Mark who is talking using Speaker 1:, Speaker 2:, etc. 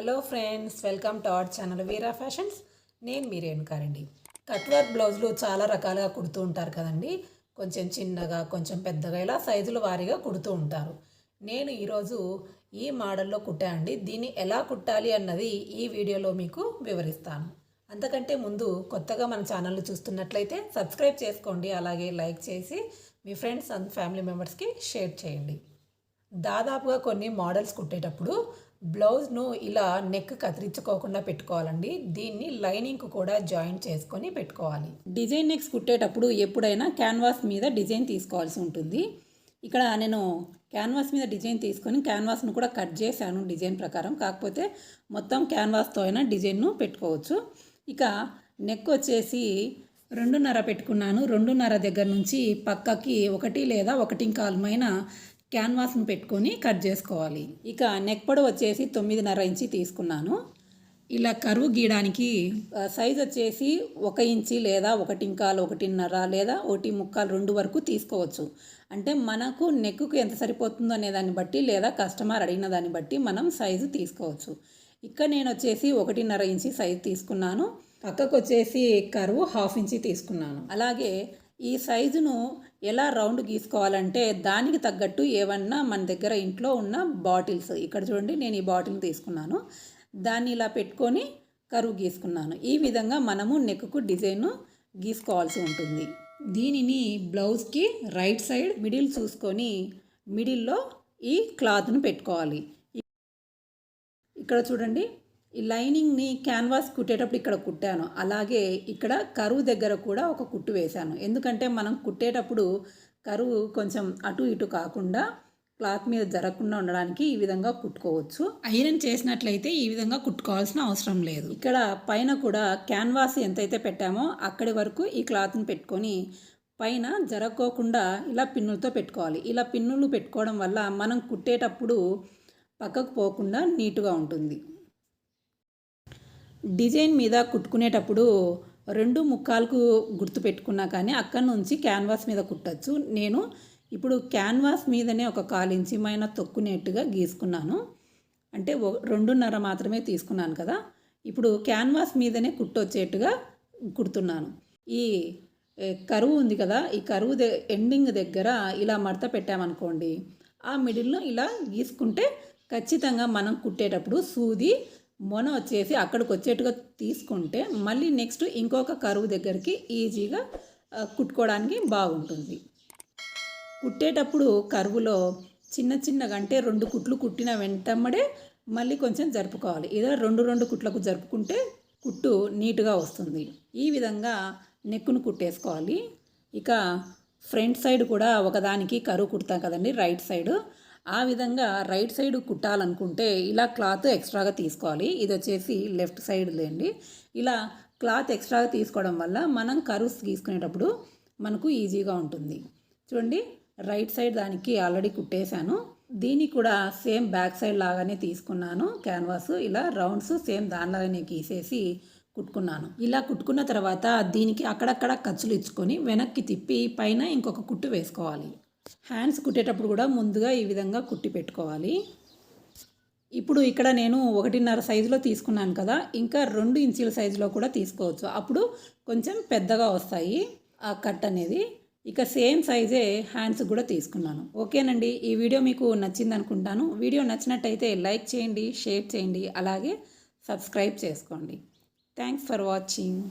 Speaker 1: Hello friends welcome to our channel Veera fashions నేను మీ రేణుకారండి cut work బ్లౌజులు చాలా రకాలుగా కుడుతూ ఉంటారు కదండి. కొంచెం చిన్నగా కొంచెం పెద్దగా ఇలా సైజుల వారీగా కుడుతూ ఉంటారు. నేను ఈరోజు ఈ మోడల్లో కుట్టా అండి. దీన్ని ఎలా కుట్టాలి అన్నది ఈ వీడియోలో మీకు వివరిస్తాను. అంతకంటే ముందు కొత్తగా మన ఛానల్ చూస్తున్నట్లయితే సబ్స్క్రైబ్ చేసుకోండి. అలాగే లైక్ చేసి మీ ఫ్రెండ్స్ అండ్ ఫ్యామిలీ మెంబర్స్కి షేర్ చేయండి. దాదాపుగా కొన్ని మోడల్స్ కుట్టేటప్పుడు బ్లౌజ్ను ఇలా నెక్ కత్తిరించుకోకుండా పెట్టుకోవాలండి. దీన్ని లైనింగ్ కూడా జాయింట్ చేసుకొని పెట్టుకోవాలి. డిజైన్ నెక్స్ కుట్టేటప్పుడు ఎప్పుడైనా క్యాన్వాస్ మీద డిజైన్ తీసుకోవాల్సి ఉంటుంది. ఇక్కడ నేను క్యాన్వాస్ మీద డిజైన్ తీసుకొని క్యాన్వాస్ను కూడా కట్ చేశాను డిజైన్ ప్రకారం. కాకపోతే మొత్తం క్యాన్వాస్తో అయినా డిజైన్ను పెట్టుకోవచ్చు. ఇక నెక్ వచ్చేసి రెండున్నర పెట్టుకున్నాను. రెండున్నర దగ్గర నుంచి పక్కకి ఒకటి లేదా ఒకటి కాలమైన క్యాన్వాస్ను పెట్టుకొని కట్ చేసుకోవాలి. ఇక నెక్ పొడవు వచ్చేసి తొమ్మిదిన్నర ఇంచి తీసుకున్నాను. ఇలా కరువు గీయడానికి సైజ్ వచ్చేసి ఒక ఇంచి లేదా ఒకటి ఇంకాలు ఒకటిన్నర లేదా ఒకటి ముక్కాలు రెండు వరకు తీసుకోవచ్చు. అంటే మనకు నెక్కు ఎంత సరిపోతుందో అనే దాన్ని బట్టి లేదా కస్టమర్ అడిగిన దాన్ని బట్టి మనం సైజు తీసుకోవచ్చు. ఇక్కడ నేను వచ్చేసి ఒకటిన్నర ఇంచి సైజు తీసుకున్నాను. పక్కకు వచ్చేసి కరువు హాఫ్ ఇంచి తీసుకున్నాను. అలాగే ఈ సైజును ఎలా రౌండ్ గీసుకోవాలంటే దానికి తగ్గట్టు ఏమన్నా మన దగ్గర ఇంట్లో ఉన్న బాటిల్స్ ఇక్కడ చూడండి నేను ఈ బాటిల్ తీసుకున్నాను దాన్ని ఇలా పెట్టుకొని కరువు గీసుకున్నాను. ఈ విధంగా మనము నెక్కు డిజైన్ గీసుకోవాల్సి ఉంటుంది. దీనిని బ్లౌజ్కి రైట్ సైడ్ మిడిల్ చూసుకొని మిడిల్లో ఈ క్లాత్ను పెట్టుకోవాలి. ఇక్కడ చూడండి ఈ లైనింగ్ని క్యాన్వాస్ కుట్టేటప్పుడు ఇక్కడ కుట్టాను. అలాగే ఇక్కడ కరువు దగ్గర కూడా ఒక కుట్టు వేశాను. ఎందుకంటే మనం కుట్టేటప్పుడు కరువు కొంచెం అటు ఇటు కాకుండా క్లాత్ మీద జరగకుండా ఉండడానికి ఈ విధంగా కుట్టుకోవచ్చు. ఐరన్ చేసినట్లయితే ఈ విధంగా కుట్టుకోవాల్సిన అవసరం లేదు. ఇక్కడ పైన కూడా క్యాన్వాస్ ఎంతైతే పెట్టామో అక్కడి వరకు ఈ క్లాత్ని పెట్టుకొని పైన జరగకోకుండా ఇలా పిన్నులతో పెట్టుకోవాలి. ఇలా పిన్నులు పెట్టుకోవడం వల్ల మనం కుట్టేటప్పుడు పక్కకు పోకుండా నీట్గా ఉంటుంది. డిజైన్ మీద కుట్టుకునేటప్పుడు రెండు ముక్కాలకు గుర్తు పెట్టుకున్నా కానీ అక్కడి నుంచి క్యాన్వాస్ మీద కుట్టచ్చు. నేను ఇప్పుడు క్యాన్వాస్ మీదనే ఒక కాలు ఇంచిమైన తొక్కునేట్టుగా గీసుకున్నాను. అంటే రెండున్నర మాత్రమే తీసుకున్నాను కదా. ఇప్పుడు క్యాన్వాస్ మీదనే కుట్టొచ్చేట్టుగా కుడుతున్నాను. ఈ కరువు ఉంది కదా ఈ కరువు ఎండింగ్ దగ్గర ఇలా మడత పెట్టామనుకోండి ఆ మిడిల్లో ఇలా గీసుకుంటే ఖచ్చితంగా మనం కుట్టేటప్పుడు సూది మొన వచ్చేసి అక్కడికి వచ్చేట్టుగా తీసుకుంటే మళ్ళీ నెక్స్ట్ ఇంకొక కరువు దగ్గరికి ఈజీగా కుట్టుకోవడానికి బాగుంటుంది. కుట్టేటప్పుడు కరువులో చిన్న చిన్నగా అంటే రెండు కుట్లు కుట్టిన వెంటమ్మడే మళ్ళీ కొంచెం జరుపుకోవాలి. ఏదో రెండు రెండు కుట్లకు జరుపుకుంటే కుట్టు నీట్గా వస్తుంది. ఈ విధంగా నెక్కును కుట్టేసుకోవాలి. ఇక ఫ్రంట్ సైడ్ కూడా ఒకదానికి కరువు కుడతాం కదండి రైట్ సైడ్. ఆ విధంగా రైట్ సైడ్ కుట్టాలనుకుంటే ఇలా క్లాత్ ఎక్స్ట్రాగా తీసుకోవాలి. ఇది వచ్చేసి లెఫ్ట్ సైడ్ లేండి. ఇలా క్లాత్ ఎక్స్ట్రాగా తీసుకోవడం వల్ల మనం కరువుస్ తీసుకునేటప్పుడు మనకు ఈజీగా ఉంటుంది. చూడండి రైట్ సైడ్ దానికి ఆల్రెడీ కుట్టేశాను. దీన్ని కూడా సేమ్ బ్యాక్ సైడ్ లాగానే తీసుకున్నాను. క్యాన్వాస్ ఇలా రౌండ్స్ సేమ్ దానిలాగానే గీసేసి కుట్టుకున్నాను. ఇలా కుట్టుకున్న తర్వాత దీనికి అక్కడక్కడ ఖర్చులు ఇచ్చుకొని వెనక్కి తిప్పి పైన ఇంకొక కుట్టు వేసుకోవాలి. హ్యాండ్స్ కుట్టేటప్పుడు కూడా ముందుగా ఈ విధంగా కుట్టి పెట్టుకోవాలి. ఇప్పుడు ఇక్కడ నేను ఒకటిన్నర సైజులో తీసుకున్నాను కదా ఇంకా రెండు ఇంచుల సైజులో కూడా తీసుకోవచ్చు. అప్పుడు కొంచెం పెద్దగా వస్తాయి ఆ కట్ అనేది. ఇక సేమ్ సైజే హ్యాండ్స్ కూడా తీసుకున్నాను. ఓకేనండి ఈ వీడియో మీకు నచ్చింది అనుకుంటాను వీడియో నచ్చినట్టయితే లైక్ చేయండి షేర్ చేయండి అలాగే సబ్స్క్రైబ్ చేసుకోండి. Thanks for watching